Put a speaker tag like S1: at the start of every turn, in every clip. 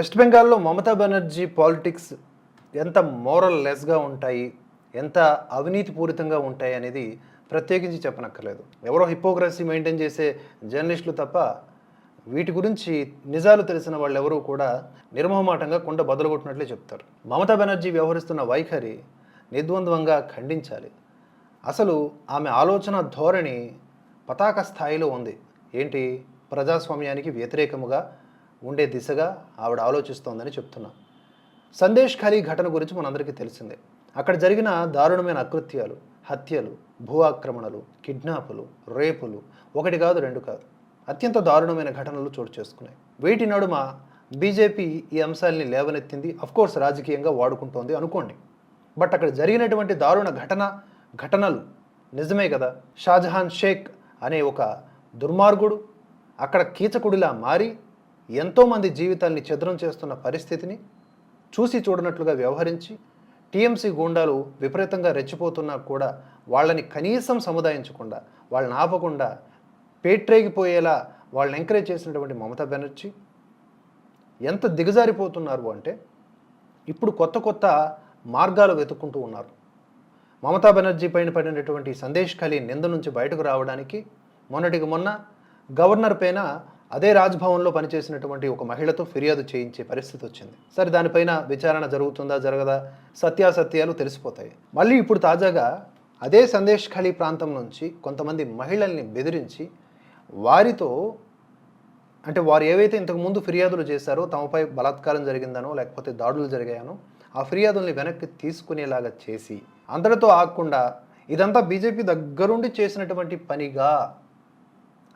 S1: West బెంగాల్లో Mamata Banerjee politics ఎంత moral లెస్గా ఉంటాయి ఎంత అవినీతిపూరితంగా ఉంటాయి అనేది ప్రత్యేకించి చెప్పనక్కర్లేదు. ఎవరో హిపోక్రసీ మెయింటైన్ చేసే జర్నలిస్టులు తప్ప వీటి గురించి నిజాలు తెలిసిన వాళ్ళు ఎవరూ కూడా నిర్మోహమాటంగా కుండ బదులుగొట్టినట్లే చెప్తారు. మమతా బెనర్జీ వ్యవహరిస్తున్న వైఖరి నిర్ద్వంద్వంగా ఖండించాలి. అసలు ఆమె ఆలోచన ధోరణి పతాక స్థాయిలో ఉంది. ఏంటి? ప్రజాస్వామ్యానికి వ్యతిరేకముగా ఉండే దిశగా ఆవిడ ఆలోచిస్తోందని చెప్తున్నా. సందేశ్ ఖాళీ ఘటన గురించి మనందరికీ తెలిసిందే. అక్కడ జరిగిన దారుణమైన అకృత్యాలు హత్యలు భూ ఆక్రమణలు కిడ్నాపులు రేపులు ఒకటి కాదు రెండు కాదు అత్యంత దారుణమైన ఘటనలు చోటు చేసుకున్నాయి. వీటి నడుమ బీజేపీ ఈ అంశాలని లేవనెత్తింది కోర్స్ రాజకీయంగా వాడుకుంటోంది అనుకోండి. బట్ అక్కడ జరిగినటువంటి దారుణ ఘటన ఘటనలు నిజమే కదా? షాజహాన్ షేక్ అనే ఒక దుర్మార్గుడు అక్కడ కీచకుడిలా మారి ఎంతోమంది జీవితాల్ని ఛద్రం చేస్తున్న పరిస్థితిని చూసి చూడనట్లుగా వ్యవహరించి టీఎంసీ గూండాలు విపరీతంగా రెచ్చిపోతున్నా కూడా వాళ్ళని కనీసం సముదాయించకుండా వాళ్ళని ఆపకుండా పేట్రేగిపోయేలా వాళ్ళని ఎంకరేజ్ చేసినటువంటి మమతా బెనర్జీ ఎంత దిగజారిపోతున్నారు అంటే ఇప్పుడు కొత్త కొత్త మార్గాలు వెతుక్కుంటూ ఉన్నారు. మమతా బెనర్జీ పైన పడినటువంటి సందేశ్ ఖలీ నింద నుంచి బయటకు రావడానికి మొన్నటికి మొన్న గవర్నర్ పైన అదే రాజ్భవన్లో పనిచేసినటువంటి ఒక మహిళతో ఫిర్యాదు చేయించే పరిస్థితి వచ్చింది. సరే దానిపైన విచారణ జరుగుతుందా జరగదా? సత్యాసత్యాలు తెలిసిపోతాయి. మళ్ళీ ఇప్పుడు తాజాగా అదే సందేశ్ ఖలీ ప్రాంతం నుంచి కొంతమంది మహిళల్ని బెదిరించి వారితో అంటే వారు ఏవైతే ఇంతకు ముందు ఫిర్యాదులు చేశారో తమపై బలాత్కారం జరిగిందనో లేకపోతే దాడులు జరిగాయనో ఆ ఫిర్యాదుల్ని వెనక్కి తీసుకునేలాగా చేసి అందరితో ఆగకుండా ఇదంతా బీజేపీ దగ్గరుండి చేసినటువంటి పనిగా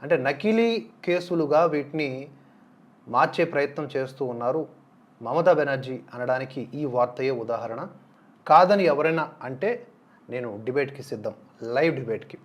S1: అంటే నకిలీ కేసులుగా వీటిని మార్చే ప్రయత్నం చేస్తూ ఉన్నారు మమతా బెనర్జీ అనడానికి ఈ వార్తయే ఉదాహరణ. కాదని ఎవరైనా అంటే నేను డిబేట్కి సిద్ధం లైవ్ డిబేట్కి.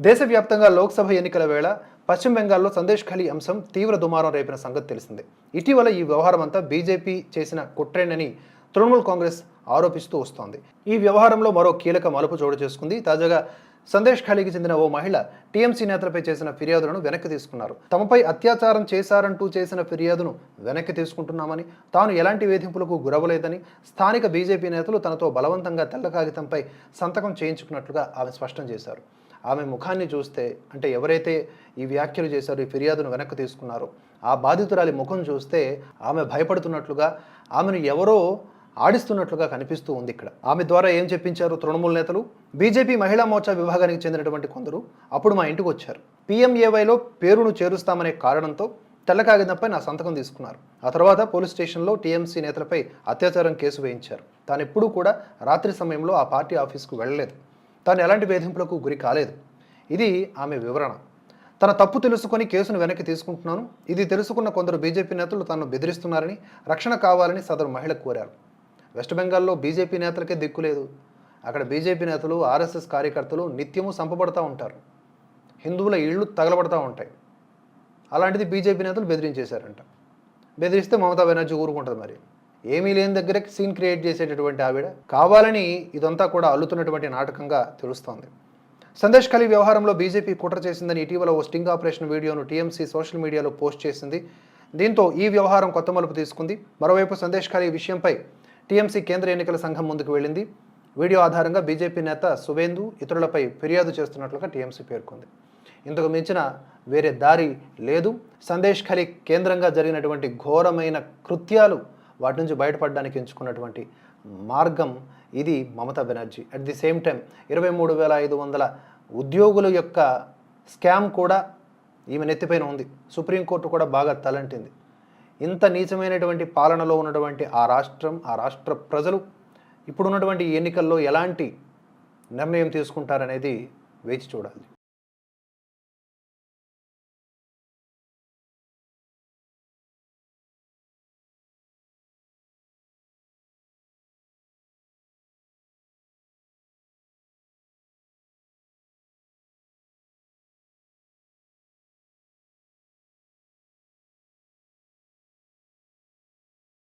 S1: దేశవ్యాప్తంగా లోక్సభ ఎన్నికల వేళ పశ్చిమ బెంగాల్లో సందేశ్ ఖలీ అంశం తీవ్ర దుమారం రేపిన సంగతి తెలిసిందే. ఇటీవల ఈ వ్యవహారం అంతా బీజేపీ చేసిన కుట్రేనని తృణమూల్ కాంగ్రెస్ ఆరోపిస్తూ వస్తోంది. ఈ వ్యవహారంలో మరో కీలక మలుపు చోటు చేసుకుంది. తాజాగా సందేశ్ ఖాళీకి చెందిన ఓ మహిళ టీఎంసీ నేతలపై చేసిన ఫిర్యాదులను వెనక్కి తీసుకున్నారు. తమపై అత్యాచారం చేశారంటూ చేసిన ఫిర్యాదును వెనక్కి తీసుకుంటున్నామని తాను ఎలాంటి వేధింపులకు గురవలేదని స్థానిక బీజేపీ నేతలు తనతో బలవంతంగా తెల్ల కాగితంపై సంతకం చేయించుకున్నట్లుగా ఆమె స్పష్టం చేశారు. ఆమె ముఖాన్ని చూస్తే అంటే ఎవరైతే ఈ వ్యాఖ్యలు చేశారో ఈ ఫిర్యాదును వెనక్కి తీసుకున్నారో ఆ బాధితురాలి ముఖం చూస్తే ఆమె భయపడుతున్నట్లుగా ఆమెను ఎవరో ఆడిస్తున్నట్లుగా కనిపిస్తూ ఉంది ఇక్కడ. ఆమె ద్వారా ఏం చెప్పించారు తృణమూల నేతలు? బీజేపీ మహిళా మోర్చా విభాగానికి చెందినటువంటి కొందరు అప్పుడు మా ఇంటికి వచ్చారు. పీఎంఏవైలో పేరును చేరుస్తామనే కారణంతో తెల్ల కాగితంపై నా సంతకం తీసుకున్నారు. ఆ తర్వాత పోలీస్ స్టేషన్లో టీఎంసీ నేతలపై అత్యాచారం కేసు వేయించారు. తాను ఎప్పుడూ కూడా రాత్రి సమయంలో ఆ పార్టీ ఆఫీస్కు వెళ్ళలేదు. తాను ఎలాంటి వేధింపులకు గురి కాలేదు. ఇది ఆమె వివరణ. తన తప్పు తెలుసుకొని కేసును వెనక్కి తీసుకుంటున్నాను. ఇది తెలుసుకున్న కొందరు బీజేపీ నేతలు తనను బెదిరిస్తున్నారని రక్షణ కావాలని సదరు మహిళ కోరారు. వెస్ట్ బెంగాల్లో బీజేపీ నేతలకే దిక్కు లేదు. అక్కడ బీజేపీ నేతలు ఆర్ఎస్ఎస్ కార్యకర్తలు నిత్యము సంపబడతా ఉంటారు. హిందువుల ఇళ్ళు తగలబడతా ఉంటాయి. అలాంటిది బీజేపీ నేతలు బెదిరించేశారంట. బెదిరిస్తే మమతా బెనర్జీ ఊరుకుంటుంది మరి. ఏమీ లేని దగ్గర సీన్ క్రియేట్ చేసేటటువంటి ఆవిడ కావాలని ఇదంతా కూడా అల్లుతున్నటువంటి నాటకంగా తెలుస్తోంది. సందేశ్ ఖలీ వ్యవహారంలో బీజేపీ కుట్ర చేసిందని ఇటీవల ఓ స్టింగ్ ఆపరేషన్ వీడియోను టీఎంసీ సోషల్ మీడియాలో పోస్ట్ చేసింది. దీంతో ఈ వ్యవహారం కొత్త మలుపు తీసుకుంది. మరోవైపు సందేశ్ ఖలీ విషయంపై టీఎంసీ కేంద్ర ఎన్నికల సంఘం ముందుకు వెళ్ళింది. వీడియో ఆధారంగా బీజేపీ నేత సువేందు ఇతరులపై ఫిర్యాదు చేస్తున్నట్లుగా టీఎంసీ పేర్కొంది. ఇంతకు మించిన వేరే దారి లేదు. సందేశ్ ఖలీ కేంద్రంగా జరిగినటువంటి ఘోరమైన కృత్యాలు వాటి నుంచి బయటపడడానికి ఎంచుకున్నటువంటి మార్గం ఇది Mamata Banerjee. At the same time ఇరవై మూడు వేల ఐదు వందల ఉద్యోగుల యొక్క స్కామ్ కూడా ఈమె నెత్తిపైన ఉంది. సుప్రీంకోర్టు కూడా బాగా తలంటింది. ఇంత నీచమైనటువంటి పాలనలో ఉన్నటువంటి ఆ రాష్ట్రం ఆ రాష్ట్ర ప్రజలు ఇప్పుడున్నటువంటి ఎన్నికల్లో ఎలాంటి నిర్ణయం తీసుకుంటారనేది వేచి చూడాలి.